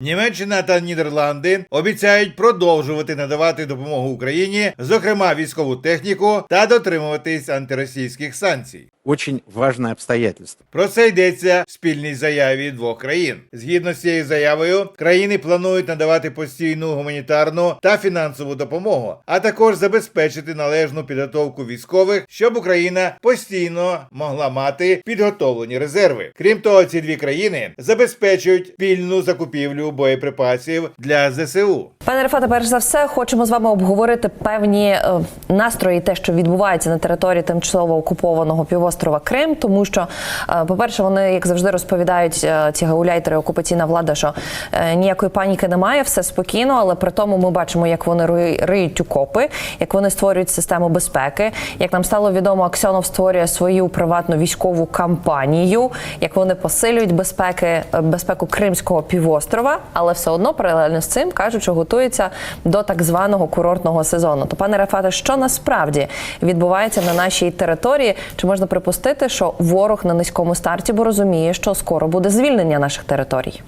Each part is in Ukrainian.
Німеччина та Нідерланди обіцяють продовжувати надавати допомогу Україні, зокрема військову техніку, та дотримуватись антиросійських санкцій. Очень важное обстоятельство. Про це йдеться в спільній заяві двох країн. Згідно з цією заявою, країни планують надавати постійну гуманітарну та фінансову допомогу, а також забезпечити належну підготовку військових, щоб Україна постійно могла мати підготовлені резерви. Крім того, ці дві країни забезпечують спільну закупівлю боєприпасів для ЗСУ. Пане Рефате, перш за все, хочемо з вами обговорити певні е, настрої, те, що відбувається на території тимчасово окупованого півострова Крим, тому що, е, по-перше, вони, як завжди, розповідають е, ці гауляйтери, окупаційна влада, що ніякої паніки немає, все спокійно, але при тому ми бачимо, як вони ри- риють окопи, як вони створюють систему безпеки. Як нам стало відомо, Аксьонов створює свою приватну військову кампанію, як вони посилюють безпеки, безпеку Кримського півострова, але все одно паралельно з цим кажуть, що готуються до так званого курортного сезону. То, пане Рафате, що насправді відбувається на нашій території? Чи можна припустити, що ворог на низькому старті, бо розуміє, що скоро буде звільнення наших територій?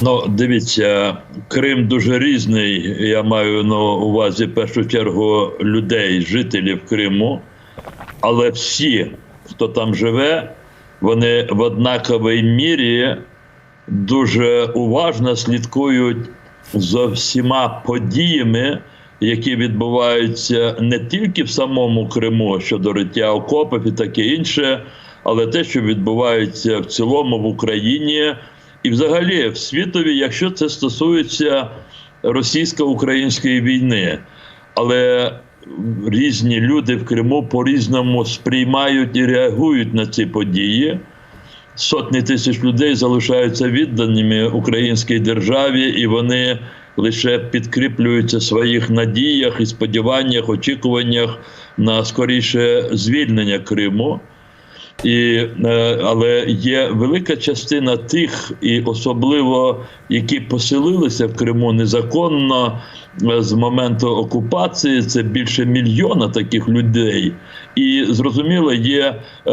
Ну, дивіться, Крим дуже різний. Я маю на увазі в першу чергу людей, жителів Криму, але всі, хто там живе, вони в однаковій мірі дуже уважно слідкують за всіма подіями, які відбуваються не тільки в самому Криму щодо риття окопів і таке інше, але те, що відбувається в цілому в Україні і взагалі в світові, якщо це стосується російсько-української війни. Але різні люди в Криму по-різному сприймають і реагують на ці події. Сотні тисяч людей залишаються відданими українській державі, і вони лише підкріплюються своїх надіях і сподіваннях, очікуваннях на скоріше звільнення Криму. І, е, але є велика частина тих, і особливо які поселилися в Криму незаконно е, з моменту окупації. Це більше мільйона таких людей. І зрозуміло, є е,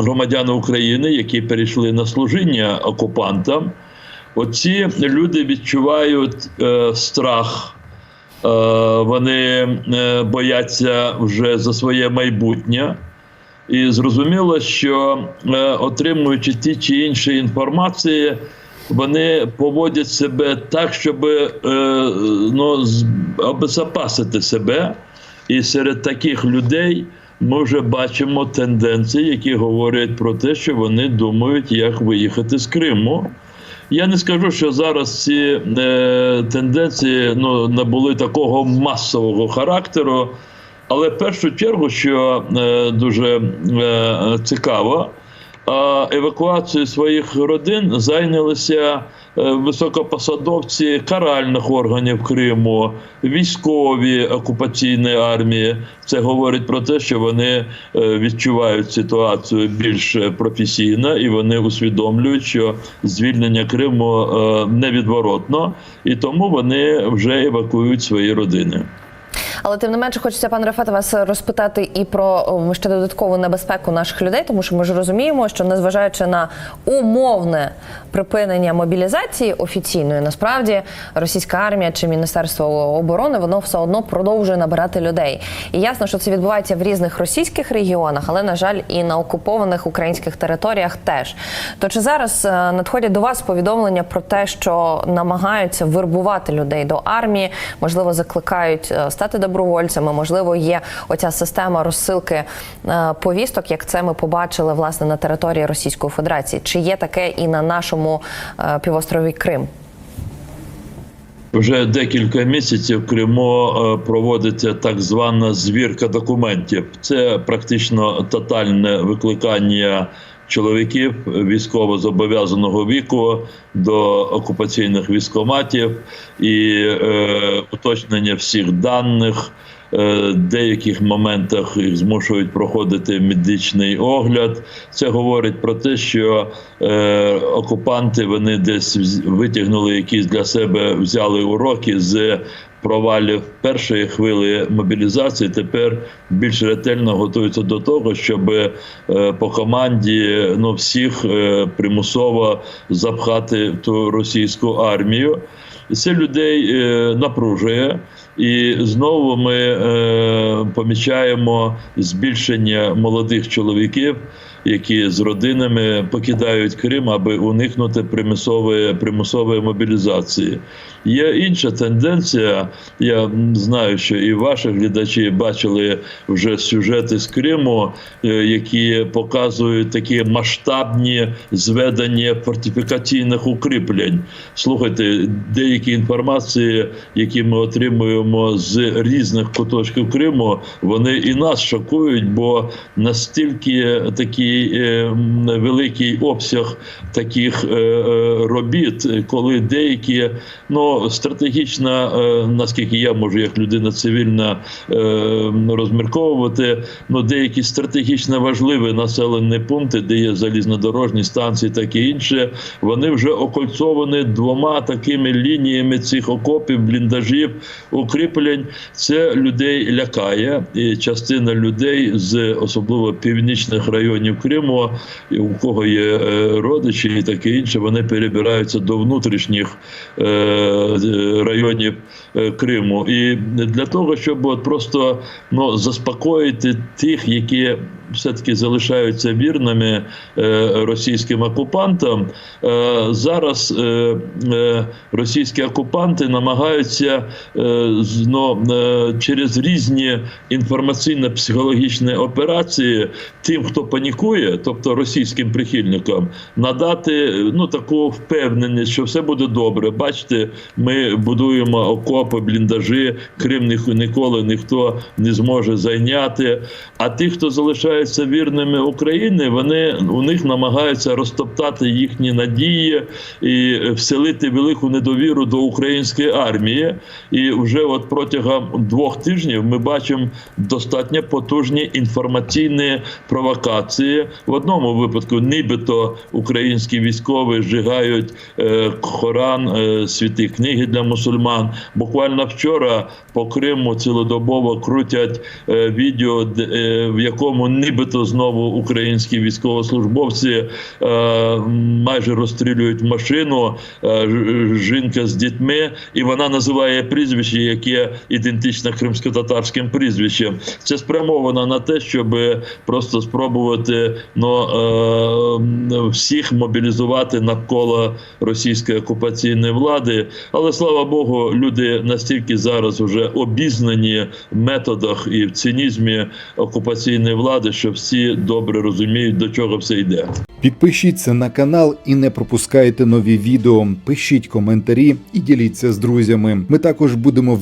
громадяни України, які перейшли на служіння окупантам. Оці люди відчувають страх. Вони бояться вже за своє майбутнє. І зрозуміло, що е, отримуючи ті чи інші інформації, вони поводять себе так, щоб е, ну, обезопасити себе. І серед таких людей ми вже бачимо тенденції, які говорять про те, що вони думають, як виїхати з Криму. Я не скажу, що зараз ці е, тенденції ну, набули такого масового характеру. Але в першу чергу, що е, дуже е, цікаво, евакуацією своїх родин зайнялися е, високопосадовці каральних органів Криму, військові окупаційної армії. Це говорить про те, що вони е, відчувають ситуацію більш професійно і вони усвідомлюють, що звільнення Криму е, невідворотно, і тому вони вже евакуюють свої родини. Але тим не менше, хочеться, пане Рафате, вас розпитати і про ще додаткову небезпеку наших людей, тому що ми ж розуміємо, що незважаючи на умовне припинення мобілізації офіційної, насправді російська армія чи міністерство оборони воно все одно продовжує набирати людей. І ясно, що це відбувається в різних російських регіонах, але на жаль, і на окупованих українських територіях теж. То чи зараз е, надходять до вас повідомлення про те, що намагаються вербувати людей до армії, можливо, закликають е, стати добровольцями, можливо, є оця система розсилки е, повісток, як це ми побачили власне на території Російської Федерації. Чи є таке і на нашому е, півострові Крим? Вже декілька місяців Криму е, проводиться так звана звірка документів. Це практично тотальне викликання чоловіків військово зобов'язаного віку до окупаційних військоматів і е, уточнення всіх даних. Е, деяких моментах їх змушують проходити медичний огляд. Це говорить про те, що е, окупанти вони десь витягнули якісь для себе, взяли уроки з провалів першої хвилі мобілізації тепер більш ретельно готуються до того, щоб е, по команді ну, всіх е, примусово запхати в ту російську армію. Це людей е, напружує. І знову ми е, помічаємо збільшення молодих чоловіків, які з родинами покидають Крим, аби уникнути примусової, примусової мобілізації. Є інша тенденція. Я знаю, що і ваші глядачі бачили вже сюжети з Криму, е, які показують такі масштабні зведення фортифікаційних укріплень. Слухайте, деякі інформації, які ми отримуємо з різних куточків Криму, вони і нас шокують, бо настільки такий е, великий обсяг таких е, е, робіт, коли деякі ну стратегічно, е, наскільки я можу як людина цивільна розмірковувати, ну деякі стратегічно важливі населені пункти, де є залізнодорожні станції, таке інше, вони вже окольцовані двома такими лініями цих окопів, бліндажів, укріплень. Це людей лякає, і частина людей з особливо північних районів Криму, у кого є е, родичі і таке інше, вони перебираються до внутрішніх е, районів е, Криму. І для того, щоб от просто ну, заспокоїти тих, які все-таки залишаються вірними російським окупантам, зараз російські окупанти намагаються ну, через різні інформаційно-психологічні операції тим, хто панікує, тобто російським прихильникам, надати е, ну, таку впевненість, що все буде добре. Бачите, ми будуємо окопи, бліндажі, Крим ні- ніколи ніхто не зможе зайняти. А ті, хто залишаються вірними Україні, вони у них намагаються розтоптати їхні надії і вселити велику недовіру до української армії. І вже от протягом двох тижнів ми бачимо достатньо потужні інформаційні провокації. В одному випадку, нібито українські військові зжигають е, Коран, е, святі книги для мусульман. Буквально вчора по Криму цілодобово крутять е, відео, де, е, в якому нібито знову українські військовослужбовці е, майже розстрілюють машину. е, Жінка з дітьми, і вона називає прізвище, яке ідентичне кримсько-татарським прізвищем. Це спрямовано на те, щоб просто спробувати ну, е, всіх мобілізувати навколо російської окупаційної влади. Але слава Богу, люди настільки зараз вже обізнані в методах і в цинізмі окупаційної влади, що всі добре розуміють, до чого все йде. Підпишіться на канал і не пропускайте нові відео. Пишіть коментарі і діліться з друзями. Ми також будемо